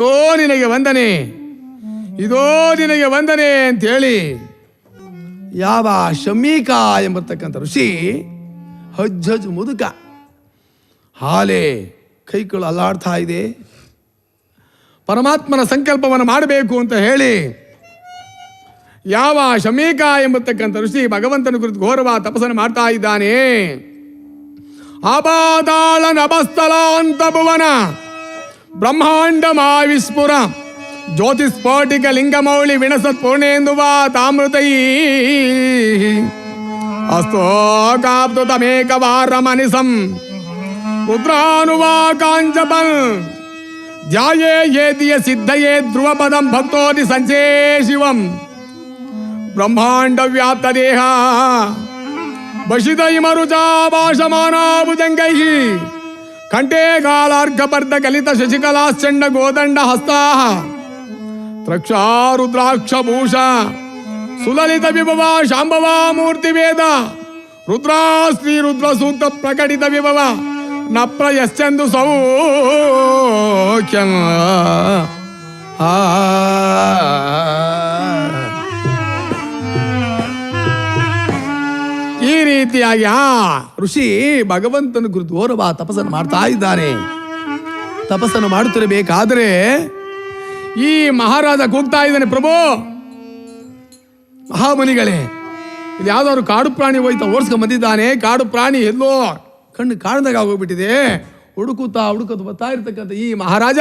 ಇದೋ ನಿನಗೆ ವಂದನೆ. ಇದೋ ನಿನಗೆ ವಂದನೆ ಅಂತೇಳಿ ಯಾವ ಶಮೀಕ ಎಂಬತಕ್ಕಂಥ ಋಷಿ ಹಜ್ ಹಜ್ ಮುದುಕ ಹಾಲೆ ಕೈಗಳು ಅಲ್ಲಾಡ್ತಾ ಇದೆ. ಪರಮಾತ್ಮನ ಸಂಕಲ್ಪವನ್ನು ಮಾಡಬೇಕು ಅಂತ ಹೇಳಿ ಯಾವ ಶಮೀಕ ಎಂಬತಕ್ಕಂಥ ಋಷಿ ಭಗವಂತನ ಕುರಿತು ಘೋರವ ತಪಸ್ಸನ್ನು ಮಾಡ್ತಾ ಇದ್ದಾನೆ. ಅಬಾದಾಳ ನಭಸ್ಥಳ ಅಂತ ಭುವನ. బ్రహ్మాండమావిస్ఫుర. జ్యోతిస్ఫోటిక లింగమౌళి వినసత్ పూర్ణేందువా తామృతయీ అస్తోకాప్తుతమేకవారమనిసం రుద్రానువాకాంచపల్ ధ్యాయే ఏదియ సిద్ధయే ధ్రువపదం భక్తోని సంచే శివం. బ్రహ్మాండ వ్యాప్త దేహ భాషమానాభుజంగై ದೇಹ ಬಶಿದೈ ಮರುಜಾ ಭಾಷಮಾನಾಭುಜಂಗೈ ಕಂಠೇ ಕಾಲಾರ್ಘಪರ್ಧ ಕಲಿತ ಶಶಿಕಲಾಶ್ಚಂಡ ಗೋದಂಡ ಹಸ್ತಾ ತ್ರಕ್ಷಾ ರುದ್ರಾಕ್ಷ ಭೂಷ ಸುಲಲಿತ ವಿಭವ ಶಾಂಭವ ಮೂರ್ತಿ ವೇದ ರುದ್ರಾ ಶ್ರೀ ರುದ್ರ ಸೂಕ್ತ ಪ್ರಕಟಿತ ವಿಭವ ನಪ್ರ ಪ್ರಯಶ್ಚಂದು ಸೌಖ್ಯ. ಆ ರೀತಿಯಾಗಿ ಆ ಋಷಿ ಭಗವಂತನ ಕುರಿತು ಓರ್ವ ತಪಸ್ಸನ್ನು ಮಾಡ್ತಾ ಇದ್ದಾನೆ. ತಪಸ್ಸನ್ನು ಮಾಡುತ್ತಿರಬೇಕಾದ್ರೆ ಈ ಮಹಾರಾಜ ಕೂಗ್ತಾ ಇದ್ದಾನೆ, ಪ್ರಭು! ಮಹಾಮುನಿಗಳೇ, ಇದು ಯಾವ್ದಾದ್ರು ಕಾಡು ಪ್ರಾಣಿ ಹೋಯ್ತಾ ಓಡಿಸ್ಕೊಂಡ್ ಬಂದಿದ್ದಾನೆ, ಕಾಡು ಪ್ರಾಣಿ ಎಲ್ಲೋ ಕಣ್ಣು ಕಾಣ್ದಾಗ ಹೋಗ್ಬಿಟ್ಟಿದೆ ಹುಡುಕುತ್ತಾ ಹುಡುಕುತ್ತಾ ಬರ್ತಾ ಇರ್ತಕ್ಕಂಥ ಈ ಮಹಾರಾಜ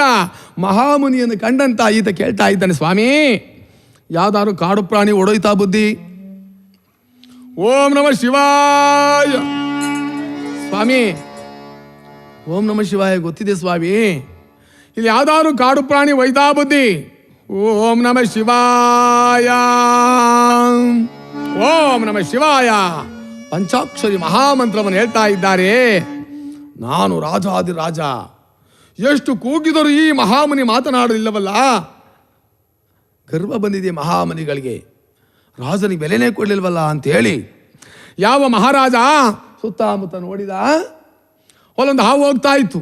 ಮಹಾಮುನಿಯನ್ನು ಕಂಡಂತ ಈತ ಕೇಳ್ತಾ ಇದ್ದಾನೆ, ಸ್ವಾಮಿ! ಯಾವ್ದಾದ್ರು ಕಾಡು ಪ್ರಾಣಿ ಓಡೋಯ್ತಾ ಬುದ್ಧಿ? ಓಂ ನಮ ಶಿವಾಯ. ಸ್ವಾಮಿ, ಓಂ ನಮ ಶಿವಾಯ, ಗೊತ್ತಿದೆ ಸ್ವಾಮಿ. ಇಲ್ಲಿ ಯಾವ್ದಾದ್ರು ಕಾಡು ಪ್ರಾಣಿ ವೈದಾ ಓಂ ನಮ ಶಿವಾಯ. ಓಂ ನಮ ಶಿವಾಯ. ಪಂಚಾಕ್ಷರಿ ಮಹಾಮಂತ್ರವನ್ನು ಹೇಳ್ತಾ ಇದ್ದಾರೆ. ನಾನು ರಾಜಾದಿ ರಾಜ. ಎಷ್ಟು ಕೂಗಿದರೂ ಈ ಮಹಾಮುನಿ ಮಾತನಾಡಲಿಲ್ಲವಲ್ಲ? ಗರ್ವ ಬಂದಿದೆ ಮಹಾಮನಿಗಳಿಗೆ. ರಾಜನಿಗೆ ಬೆಲೆನೇ ಕೊಡಲಿಲ್ವಲ್ಲ ಅಂತ ಹೇಳಿ ಯಾವ ಮಹಾರಾಜ ಸುತ್ತಮುತ್ತ ನೋಡಿದ ಅಲ್ಲೊಂದು ಹಾವು ಹೋಗ್ತಾ ಇತ್ತು.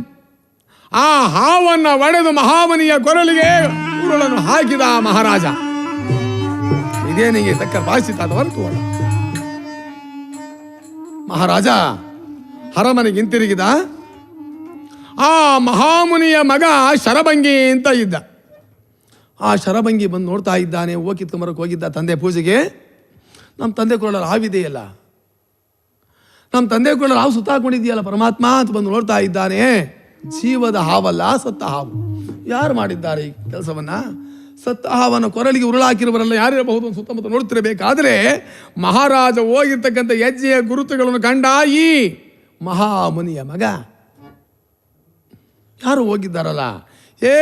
ಆ ಹಾವನ್ನ ಒಡೆದು ಮಹಾಮನಿಯ ಕೊರಳಿಗೆ ಉರುಳನ್ನು ಹಾಕಿದ ಮಹಾರಾಜ. ಇದೇನಿಗೆ ತಕ್ಕ ಭಾಷಿತ ಹೊರತು ಮಹಾರಾಜ, ಹರಮನೆಗೆ ಹಿಂತಿರುಗಿದ. ಆ ಮಹಾಮುನಿಯ ಮಗ ಶರಭಂಗಿ ಅಂತ ಇದ್ದ. ಆ ಶರಭಂಗಿ ಬಂದು ನೋಡ್ತಾ ಇದ್ದಾನೆ ಹೂವು ಕಿತ್ಕೊಂಬರಕ್ಕೆ ಹೋಗಿದ್ದ ತಂದೆ ಪೂಜೆಗೆ. ನಮ್ಮ ತಂದೆ ಕೊಳ್ಳಲ್ಲ ಹಾವಿದೆಯಲ್ಲ ನಮ್ಮ ತಂದೆ ಕೊಳ್ಳಲ್ಲ ಹಾವು ಸುತ್ತಾಕೊಂಡಿದೆಯಲ್ಲ ಪರಮಾತ್ಮ ಅಂತ ಬಂದು ನೋಡ್ತಾ ಇದ್ದಾನೆ. ಜೀವದ ಹಾವಲ್ಲ, ಸತ್ತ ಹಾವು. ಯಾರು ಮಾಡಿದ್ದಾರೆ ಈ ಕೆಲಸವನ್ನು? ಸತ್ತ ಹಾವನ್ನು ಕೊರಳಿಗೆ ಉರುಳಾಕಿರುವರೆಲ್ಲ ಯಾರಿರಬಹುದು ಅಂತ ಸುತ್ತಮುತ್ತ ನೋಡ್ತಿರಬೇಕಾದ್ರೆ, ಮಹಾರಾಜ ಹೋಗಿರ್ತಕ್ಕಂಥ ಹೆಜ್ಜೆಯ ಗುರುತುಗಳನ್ನು ಕಂಡ ಈ ಮಹಾಮುನಿಯ ಮಗ. ಯಾರು ಹೋಗಿದ್ದಾರಲ್ಲ? ಏ,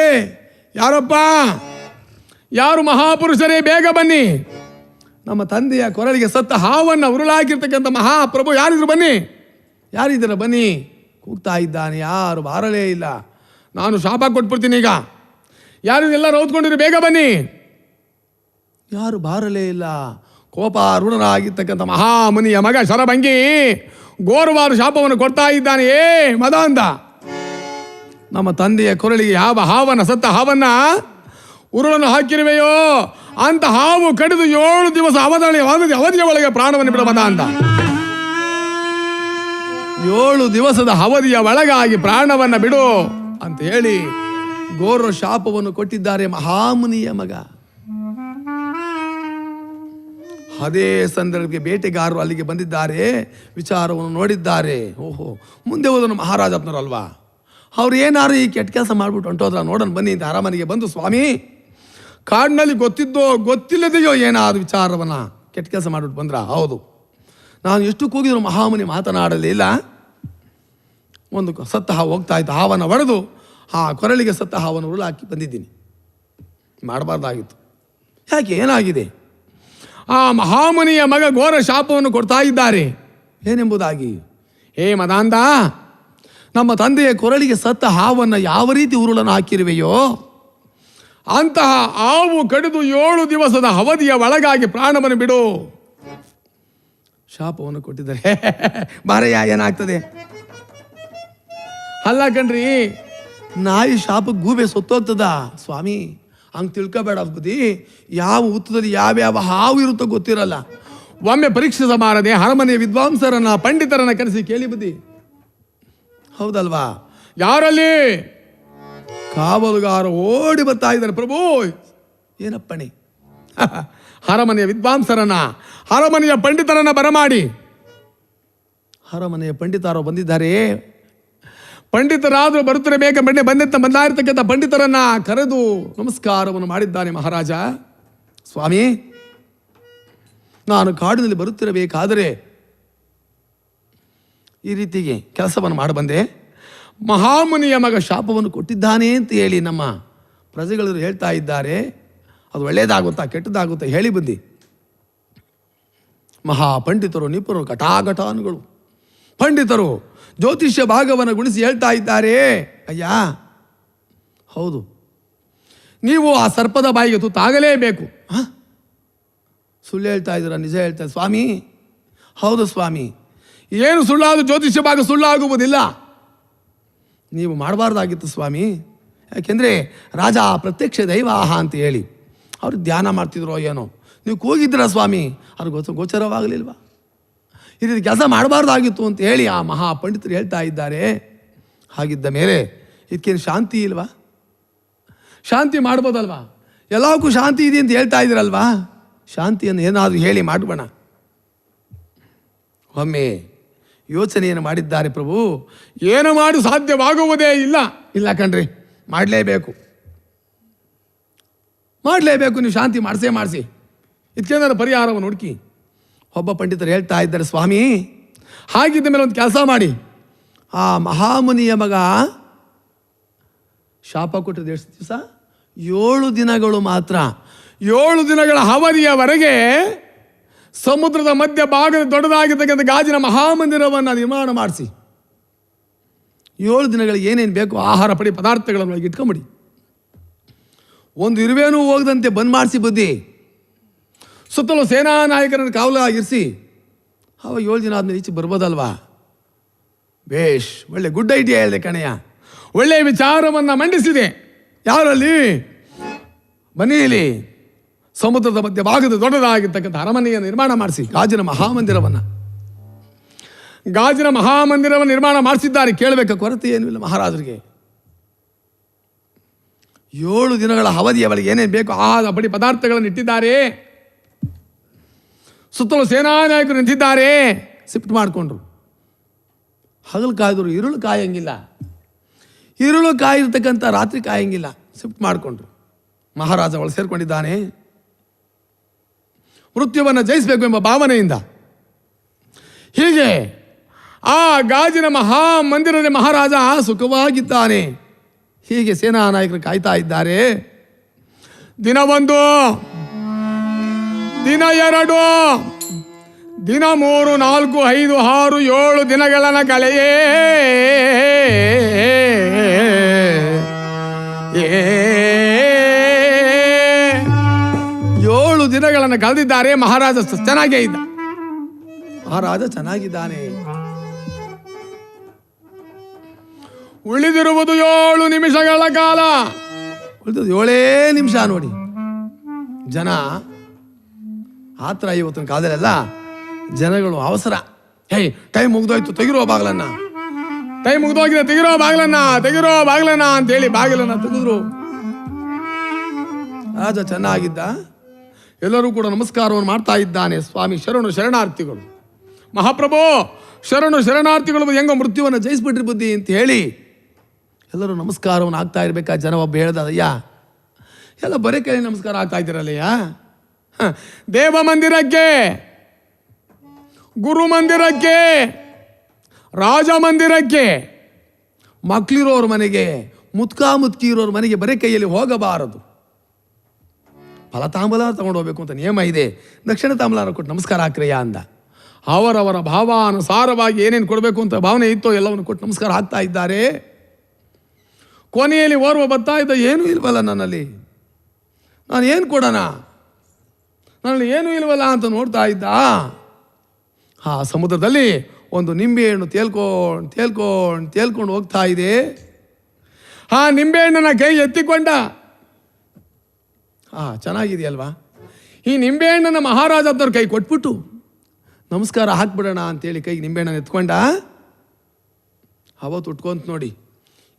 ಯಾರಪ್ಪ? ಯಾರು ಮಹಾಪುರುಷರೇ, ಬೇಗ ಬನ್ನಿ. ನಮ್ಮ ತಂದೆಯ ಕೊರಳಿಗೆ ಸತ್ತ ಹಾವನ್ನು ಉರುಳಾಗಿರ್ತಕ್ಕಂಥ ಮಹಾಪ್ರಭು ಯಾರಿದ್ರು ಬನ್ನಿ. ಯಾರಿದ್ದೀರ ಬನ್ನಿ. ಕೂಗ್ತಾ ಇದ್ದಾನೆ, ಯಾರು ಬಾರಲೇ ಇಲ್ಲ. ನಾನು ಶಾಪ ಕೊಟ್ಬಿಡ್ತೀನಿ ಈಗ. ಯಾರು ಎಲ್ಲ ಬೇಗ ಬನ್ನಿ. ಯಾರು ಬಾರಲೇ ಇಲ್ಲ. ಕೋಪ ಋಣರಾಗಿರ್ತಕ್ಕಂಥ ಮಹಾಮುನಿಯ ಮಗ ಶರಭಂಗಿ ಗೋರುವಾರು ಶಾಪವನ್ನು ಕೊಡ್ತಾ ಇದ್ದಾನೆ. ಏ ಮದ ಅಂದ ನಮ್ಮ ತಂದೆಯ ಕೊರಳಿಗೆ ಯಾವ ಹಾವನ್ನ, ಸತ್ತ ಹಾವನ್ನ ಉರುಳನ್ನು ಹಾಕಿರುವೆಯೋ? ಅಂತ ಹಾವು ಕಡಿದು ಏಳು ದಿವಸ ಅವಧಿ ಅವಧಿ ಅವಧಿಯ ಒಳಗೆ ಪ್ರಾಣವನ್ನು ಬಿಡಬದ ಅಂತ. ಏಳು ದಿವಸದ ಅವಧಿಯ ಒಳಗಾಗಿ ಪ್ರಾಣವನ್ನು ಬಿಡು ಅಂತ ಹೇಳಿ ಗೋರು ಶಾಪವನ್ನು ಕೊಟ್ಟಿದ್ದಾರೆ ಮಹಾಮುನಿಯ ಮಗ. ಅದೇ ಸಂದರ್ಭಕ್ಕೆ ಬೇಟೆಗಾರರು ಅಲ್ಲಿಗೆ ಬಂದಿದ್ದಾರೆ, ವಿಚಾರವನ್ನು ನೋಡಿದ್ದಾರೆ. ಓಹೋ, ಮುಂದೆ ಹೋದನು ಮಹಾರಾಜಪ್ಪನರಲ್ವಾ ಅವ್ರು ಏನಾರು ಈ ಕೆಟ್ಟ ಕೆಲಸ ಮಾಡ್ಬಿಟ್ಟು ಹೊಂಟೋದ್ರ ನೋಡೋಣ, ಬನ್ನಿ ಅಂತ ಅರಮನೆಗೆ ಬಂದು ಸ್ವಾಮಿ. ಕಾಡಿನಲ್ಲಿ ಗೊತ್ತಿದ್ದೋ ಗೊತ್ತಿಲ್ಲದೆಯೋ ಏನಾದ್ರು ವಿಚಾರವನ್ನು ಕೆಟ್ಟ ಕೆಲಸ ಮಾಡ್ಬಿಟ್ಟು ಬಂದ್ರ? ಹೌದು. ನಾನು ಎಷ್ಟು ಕೂಗಿದ್ರು ಮಹಾಮುನಿ ಮಾತನಾಡಲಿಲ್ಲ ಒಂದು ಸತ್ತ ಹಾವು ಹೋಗ್ತಾ ಇತ್ತು ಹಾವನ್ನು ಒಡೆದು ಆ ಕೊರಳಿಗೆ ಸತ್ತ ಹಾವನ್ನು ಉರುಳಾಕಿ ಬಂದಿದ್ದೀನಿ. ಮಾಡಬಾರ್ದಾಗಿತ್ತು. ಯಾಕೆ ಏನಾಗಿದೆ? ಆ ಮಹಾಮುನಿಯ ಮಗ ಘೋರ ಶಾಪವನ್ನು ಕೊಡ್ತಾ ಇದ್ದಾರೆ. ಏನೆಂಬುದಾಗಿ? ಹೇ ಮದಾಂದ ನಮ್ಮ ತಂದೆಯ ಕೊರಳಿಗೆ ಸತ್ತ ಹಾವನ್ನು ಯಾವ ರೀತಿ ಉರುಳನ್ನು ಹಾಕಿರುವೆಯೋ? ಅಂತಹ ಹಾವು ಕಡಿದು ಏಳು ದಿವಸದ ಅವಧಿಯ ಒಳಗಾಗಿ ಪ್ರಾಣವನ್ನು ಬಿಡು. ಶಾಪವನ್ನು ಕೊಟ್ಟಿದ್ದಾರೆ. ಬಾರಯ್ಯ ಏನಾಗ್ತದೆ? ಅಲ್ಲ ಕಣ್ರಿ, ನಾಯಿ ಶಾಪಕ್ಕೆ ಗೂಬೆ ಸೊತ್ತೋಗ್ತದ. ಸ್ವಾಮಿ, ಹಂಗೆ ತಿಳ್ಕೊಬೇಡ ಬುದ್ಧಿ ಯಾವ ಹುತ್ತದಲ್ಲಿ ಯಾವ್ಯಾವ ಹಾವು ಇರುತ್ತೋ ಗೊತ್ತಿರಲ್ಲ. ಒಮ್ಮೆ ಪರೀಕ್ಷಿಸಬಾರದೆ ಅರಮನೆಯ ವಿದ್ವಾಂಸರನ್ನ, ಪಂಡಿತರನ್ನ ಕರೆಸಿ ಕೇಳಿ ಬುದ್ಧಿ ಹೌದಲ್ವಾ? ಯಾರಲ್ಲಿ? ಕಾವಲುಗಾರ ಓಡಿ ಬರ್ತಾ ಇದ್ದಾರೆ ಪ್ರಭು. ಏನಪ್ಪಣೆ? ಅರಮನೆಯ ವಿದ್ವಾಂಸರನ್ನ, ಅರಮನೆಯ ಪಂಡಿತರನ್ನ ಬರಮಾಡಿ. ಅರಮನೆಯ ಪಂಡಿತರು ಬಂದಿದ್ದಾರೆ. ಪಂಡಿತರಾದರೂ ಬರುತ್ತಿರಬೇಕ ಬಂಡೆ ಬಂದಂತ ಬಂದಾಗಿರ್ತಕ್ಕಂಥ ಪಂಡಿತರನ್ನ ಕರೆದು ನಮಸ್ಕಾರವನ್ನು ಮಾಡಿದ್ದಾನೆ ಮಹಾರಾಜ. ಸ್ವಾಮಿ, ನಾನು ಕಾಡಿನಲ್ಲಿ ಬರುತ್ತಿರಬೇಕಾದರೆ ಈ ರೀತಿಗೆ ಕೆಲಸವನ್ನು ಮಾಡಬಂದೆ ಮಹಾಮುನಿಯ ಮಗ ಶಾಪವನ್ನು ಕೊಟ್ಟಿದ್ದಾನೆ ಅಂತ ಹೇಳಿ ನಮ್ಮ ಪ್ರಜೆಗಳು ಹೇಳ್ತಾ ಇದ್ದಾರೆ. ಅದು ಒಳ್ಳೆಯದಾಗುತ್ತಾ ಕೆಟ್ಟದಾಗುತ್ತಾ ಹೇಳಿ ಬಂದು ಮಹಾಪಂಡಿತರು, ನಿಪುಣರು, ಘಟಾಘಟಾನುಗಳು. ಪಂಡಿತರು, ಜ್ಯೋತಿಷ್ಯ ಭಾಗವನ್ನು ಗುಣಿಸಿ ಹೇಳ್ತಾ ಇದ್ದಾರೆ. ಅಯ್ಯ, ಹೌದು. ನೀವು ಆ ಸರ್ಪದ ಬಾಯಿಗೆ ತುತ್ತಾಗಲೇಬೇಕು ಹಾಂ? ಸುಳ್ಳು ಹೇಳ್ತಾ ಇದ್ದೀರಾ? ನಿಜ ಹೇಳ್ತಾ ಸ್ವಾಮಿ, ಹೌದು ಸ್ವಾಮಿ. ಏನು ಸುಳ್ಳಾದ ಜ್ಯೋತಿಷ್ಯ ಭಾಗ ಸುಳ್ಳಾಗುವುದಿಲ್ಲ. ನೀವು ಮಾಡಬಾರ್ದಾಗಿತ್ತು ಸ್ವಾಮಿ. ಯಾಕೆಂದರೆ ರಾಜ ಪ್ರತ್ಯಕ್ಷ ದೈವಾಹ ಅಂತ ಹೇಳಿ. ಅವರು ಧ್ಯಾನ ಮಾಡ್ತಿದ್ರೋ ಏನೋ ನೀವು ಕೂಗಿದ್ರಾ ಸ್ವಾಮಿ? ಅವ್ರಿಗೆ ಗೊತ್ತ, ಗೋಚರವಾಗಲಿಲ್ವಾ? ಈ ಕೆಲಸ ಮಾಡಬಾರ್ದಾಗಿತ್ತು ಅಂತ ಹೇಳಿ ಆ ಮಹಾ ಪಂಡಿತರು ಹೇಳ್ತಾ ಇದ್ದಾರೆ. ಹಾಗಿದ್ದ ಮೇಲೆ ಇದಕ್ಕೇನು ಶಾಂತಿ ಇಲ್ವಾ? ಶಾಂತಿ ಮಾಡ್ಬೋದಲ್ವಾ? ಎಲ್ಲವಕ್ಕೂ ಶಾಂತಿ ಇದೆ ಅಂತ ಹೇಳ್ತಾ ಇದ್ದೀರಲ್ವಾ ಶಾಂತಿಯನ್ನು ಏನಾದರೂ ಹೇಳಿ ಮಾಡೋಣ ಒಮ್ಮೆ ಯೋಚನೆಯನ್ನು ಮಾಡಿದ್ದಾರೆ ಪ್ರಭು. ಏನು ಮಾಡಿ ಸಾಧ್ಯವಾಗುವುದೇ ಇಲ್ಲ. ಇಲ್ಲ ಕಣ್ರಿ, ಮಾಡಲೇಬೇಕು. ಮಾಡಲೇಬೇಕು, ನೀವು ಶಾಂತಿ ಮಾಡಿಸೇ ಮಾಡಿಸಿ. ಇದಕ್ಕೇನಾದ್ರೂ ಪರಿಹಾರವನ್ನು ಹುಡುಕಿ. ಒಬ್ಬ ಪಂಡಿತರು ಹೇಳ್ತಾ ಇದ್ದಾರೆ, ಸ್ವಾಮಿ, ಹಾಗಿದ್ದ ಮೇಲೆ ಒಂದು ಕೆಲಸ ಮಾಡಿ. ಆ ಮಹಾಮುನಿಯ ಮಗ ಶಾಪ ಕೊಟ್ಟಿದ್ದು ಎಷ್ಟು ದಿವಸ ಏಳು ದಿನಗಳು ಮಾತ್ರ, ಏಳು ದಿನಗಳ ಅವಧಿಯವರೆಗೆ ಸಮುದ್ರದ ಮಧ್ಯ ಭಾಗದ ದೊಡ್ಡದಾಗಿರ್ತಕ್ಕಂಥ ಗಾಜಿನ ಮಹಾಮಂದಿರವನ್ನು ನಿರ್ಮಾಣ ಮಾಡಿಸಿ. ಏಳು ದಿನಗಳಿಗೆ ಏನೇನು ಬೇಕು, ಆಹಾರ, ಪಡಿ, ಪದಾರ್ಥಗಳನ್ನು ಒಳಗೆ ಇಟ್ಕೊಂಬಿಡಿ. ಒಂದು ಇರುವೇನೂ ಹೋಗದಂತೆ ಬಂದ್ ಮಾಡಿಸಿ ಬುದ್ಧಿ. ಸುತ್ತಲೂ ಸೇನಾ ನಾಯಕರನ್ನು ಕಾವಲಾಗಿರಿಸಿ, ಅವ ಏಳು ದಿನ ಆದ್ಮೇಲೆ ಈಚೆ ಬರ್ಬೋದಲ್ವಾ? ಬೇಷ್, ಒಳ್ಳೆ ಗುಡ್ ಐಡಿಯಾ ಹೇಳಿದೆ ಕಣಯ್ಯ. ಒಳ್ಳೆಯ ವಿಚಾರವನ್ನು ಮಂಡಿಸಿದೆ. ಯಾರಲ್ಲಿ? ಬನ್ನಿ ಇಲ್ಲಿ ಸಮುದ್ರದ ಮಧ್ಯ ಭಾಗದ ದೊಡ್ಡದಾಗಿರ್ತಕ್ಕಂಥ ಅರಮನೆಯ ನಿರ್ಮಾಣ ಮಾಡಿಸಿ ಗಾಜಿನ ಮಹಾಮಂದಿರವನ್ನು. ಗಾಜಿನ ಮಹಾಮಂದಿರವನ್ನು ನಿರ್ಮಾಣ ಮಾಡಿಸಿದ್ದಾರೆ ಕೇಳಬೇಕ ಕೊರತೆ ಏನಿಲ್ಲ ಮಹಾರಾಜರಿಗೆ. ಏಳು ದಿನಗಳ ಅವಧಿಯವರೆಗೆ ಏನೇನು ಬೇಕು ಆ ಬಡಿ ಪದಾರ್ಥಗಳನ್ನು ಇಟ್ಟಿದ್ದಾರೆ. ಸುತ್ತಲೂ ಸೇನಾನಾಯಕರು ನಿಂತಿದ್ದಾರೆ. ಶಿಫ್ಟ್ ಮಾಡಿಕೊಂಡ್ರು. ಹಗಲು ಕಾಯ್ದರು ಇರುಳು ಕಾಯಂಗಿಲ್ಲ. ಇರುಳು ಕಾಯಿರ್ತಕ್ಕಂಥ ರಾತ್ರಿ ಕಾಯಂಗಿಲ್ಲ. ಶಿಫ್ಟ್ ಮಾಡಿಕೊಂಡ್ರು. ಮಹಾರಾಜ ಒಳ ಸೇರ್ಕೊಂಡಿದ್ದಾನೆ. ಮೃತ್ಯುವನ್ನು ಜಯಿಸಬೇಕು ಎಂಬ ಭಾವನೆಯಿಂದ ಹೀಗೆ ಆ ಗಾಜಿನ ಮಹಾ ಮಂದಿರದ ಮಹಾರಾಜ ಸುಖವಾಗಿದ್ದಾನೆ ಹೀಗೆ ಸೇನಾ ನಾಯಕರು ಕಾಯ್ತಾ ಇದ್ದಾರೆ ದಿನ ಒಂದು ದಿನ ಎರಡು ದಿನ ಮೂರು ನಾಲ್ಕು ಐದು ಆರು ಏಳು ದಿನಗಳನ್ನು ಕಳೆಯೇ ಏಳು ದಿನಗಳನ್ನು ಕಳೆದಿದ್ದಾರೆ. ಮಹಾರಾಜ ಚೆನ್ನಾಗೇ ಇದ್ದ. ಮಹಾರಾಜ ಚೆನ್ನಾಗಿದ್ದಾನೆ. ಉಳಿದಿರುವುದು ಏಳು ನಿಮಿಷಗಳ ಕಾಲ. ಉಳಿದಿರುವುದು ಏಳೇ ನಿಮಿಷ ನೋಡಿ. ಜನ ಆತ್ರ ಇವತ್ತಿನ ಕಾಲದಲ್ಲೆಲ್ಲ ಜನಗಳು ಅವಸರ. ಹೇ ಟೈಮ್ ಮುಗ್ದೋಯ್ತು ತೆಗಿರೋ ಬಾಗ್ಲನ್ನ. ಟೈಮ್ ಮುಗ್ದೋಗಿದೆ ತೆಗಿರೋ ಬಾಗ್ಲನ್ನ ತೆಗಿರೋ ಬಾಗಿಲನ್ನ ಅಂತೇಳಿ ಬಾಗಿಲನ್ನ ತೆಗೆದ್ರು. ರಾಜ ಚೆನ್ನಾಗಿದ್ದ. ಎಲ್ಲರೂ ಕೂಡ ನಮಸ್ಕಾರವನ್ನು ಮಾಡ್ತಾ ಇದ್ದಾನೆ ಸ್ವಾಮಿ ಶರಣು ಶರಣಾರ್ಥಿಗಳು. ಮಹಾಪ್ರಭು, ಶರಣು ಶರಣಾರ್ಥಿಗಳು ಹೆಂಗ ಮೃತ್ಯುವನ್ನು ಜಯಿಸ್ಬಿಟ್ರಿ ಬುದ್ಧಿ ಅಂತ ಹೇಳಿ ಎಲ್ಲರೂ ನಮಸ್ಕಾರವನ್ನು ಆಗ್ತಾ ಇರ್ಬೇಕಾ? ಜನ ಒಬ್ಬ ಹೇಳ್ದ ಅಯ್ಯ, ಎಲ್ಲ ಬರೀ ಕೈ ನಮಸ್ಕಾರ ಆಗ್ತಾ ಇದ್ದೀರಲ್ಲಯ್ಯ? ದೇವ ಮಂದಿರಕ್ಕೆ, ಗುರು ಮಂದಿರಕ್ಕೆ, ರಾಜ ಮಂದಿರಕ್ಕೆ ಮಕ್ಕಳಿರೋರ ಮನೆಗೆ, ಮುತ್ಕಾ ಮುತ್ಕಿ ಇರೋರ ಮನೆಗೆ ಬರೀ ಕೈಯಲ್ಲಿ ಹೋಗಬಾರದು. ಫಲತಾಂಬಲ ತಗೊಂಡು ಹೋಗ್ಬೇಕು ಅಂತ ನಿಯಮ ಇದೆ. ದಕ್ಷಿಣ ತಾಂಬಲಾರ ಕೊಟ್ಟು ನಮಸ್ಕಾರ ಹಾಕ್ರಯ್ಯ ಅಂದ. ಅವರವರ ಭಾವಾನುಸಾರವಾಗಿ ಏನೇನು ಕೊಡಬೇಕು ಅಂತ ಭಾವನೆ ಇತ್ತೋ ಎಲ್ಲವನ್ನು ಕೊಟ್ಟು ನಮಸ್ಕಾರ ಹಾಕ್ತಾ ಇದ್ದಾರೆ. ಕೊನೆಯಲ್ಲಿ ಓರ್ವ ಬರ್ತಾ ಇದ್ದ, ಏನೂ ಇಲ್ವಲ್ಲ ನನ್ನಲ್ಲಿ. ನಾನು ಏನು ಕೊಡೋಣ? ನನ್ನಲ್ಲಿ ಏನೂ ಇಲ್ವಲ್ಲ ಅಂತ ನೋಡ್ತಾ ಇದ್ದ. ಆ ಸಮುದ್ರದಲ್ಲಿ ಒಂದು ನಿಂಬೆಹಣ್ಣು ತೇಲ್ಕೊಂಡು ತೇಲ್ಕೊಂಡು ತೇಲ್ಕೊಂಡು ಹೋಗ್ತಾ ಇದೆ. ಆ ನಿಂಬೆಹಣ್ಣನ ಕೈ ಎತ್ತಿಕೊಂಡ. ಆ, ಚೆನ್ನಾಗಿದೆಯಲ್ವಾ? ಈ ನಿಂಬೆಹಣ್ಣನ್ನು ಮಹಾರಾಜ ಅಂತವ್ರ ಕೈ ಕೊಟ್ಬಿಟ್ಟು ನಮಸ್ಕಾರ ಹಾಕ್ಬಿಡೋಣ ಅಂತೇಳಿ ಕೈಗೆ ನಿಂಬೆಹಣ್ಣನ್ನು ಎತ್ಕೊಂಡ, ಅವತ್ತು ಉಟ್ಕೊಂತ ನೋಡಿ,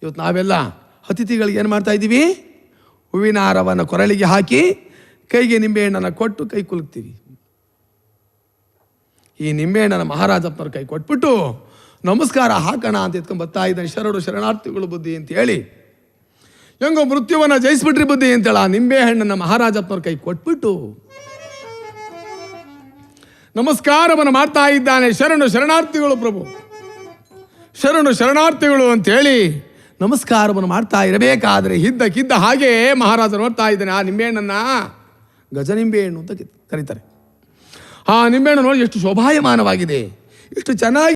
ಇವತ್ತು ನಾವೆಲ್ಲ ಅತಿಥಿಗಳಿಗೆ ಏನು ಮಾಡ್ತಾ ಇದ್ದೀವಿ? ಹೂವಿನ ಹಾರವನ್ನು ಕೊರಳಿಗೆ ಹಾಕಿ ಕೈಗೆ ನಿಂಬೆಹಣ್ಣನ್ನು ಕೊಟ್ಟು ಕೈ ಕುಲುಕ್ತೀವಿ. ಈ ನಿಂಬೆಹಣ್ಣನ ಮಹಾರಾಜಪ್ಪನವ್ರ ಕೈ ಕೊಟ್ಬಿಟ್ಟು ನಮಸ್ಕಾರ ಹಾಕೋಣ ಅಂತ ಎತ್ಕೊಂಡು ಬರ್ತಾ ಇದ್ದಾನೆ. ಶರಣು ಶರಣಾರ್ಥಿಗಳು ಬುದ್ಧಿ ಅಂತ ಹೇಳಿ ಹೆಂಗೋ ಮೃತ್ಯುವನ್ನ ಜಯಿಸ್ಬಿಟ್ರಿ ಬುದ್ಧಿ ಅಂತೇಳ. ನಿಂಬೆ ಹಣ್ಣನ್ನ ಮಹಾರಾಜಪ್ಪನವ್ರ ಕೈ ಕೊಟ್ಬಿಟ್ಟು. ನಮಸ್ಕಾರವನ್ನು ಮಾಡ್ತಾ ಇದ್ದಾನೆ ಶರಣು ಶರಣಾರ್ಥಿಗಳು ಪ್ರಭು. ಶರಣು ಶರಣಾರ್ಥಿಗಳು ಅಂತೇಳಿ ನಮಸ್ಕಾರವನ್ನು ಮಾಡ್ತಾ ಇರಬೇಕಾದ್ರೆ ಹಿದ್ದ ಕಿದ್ದ ಹಾಗೆ ಮಹಾರಾಜ ನೋಡ್ತಾ ಇದ್ದಾನೆ, ಆ ನಿಂಬೆಹಣ್ಣನ್ನ ಗಜ ನಿಂಬೆಹಣ್ಣು ಅಂತ ಕರೀತಾರೆ. ಆ ನಿಂಬೆಹಣ್ಣು ನೋಡಿ ಎಷ್ಟು ಶೋಭಾಯಮಾನವಾಗಿದೆ. ಎಷ್ಟು ಚೆನ್ನಾಗಿ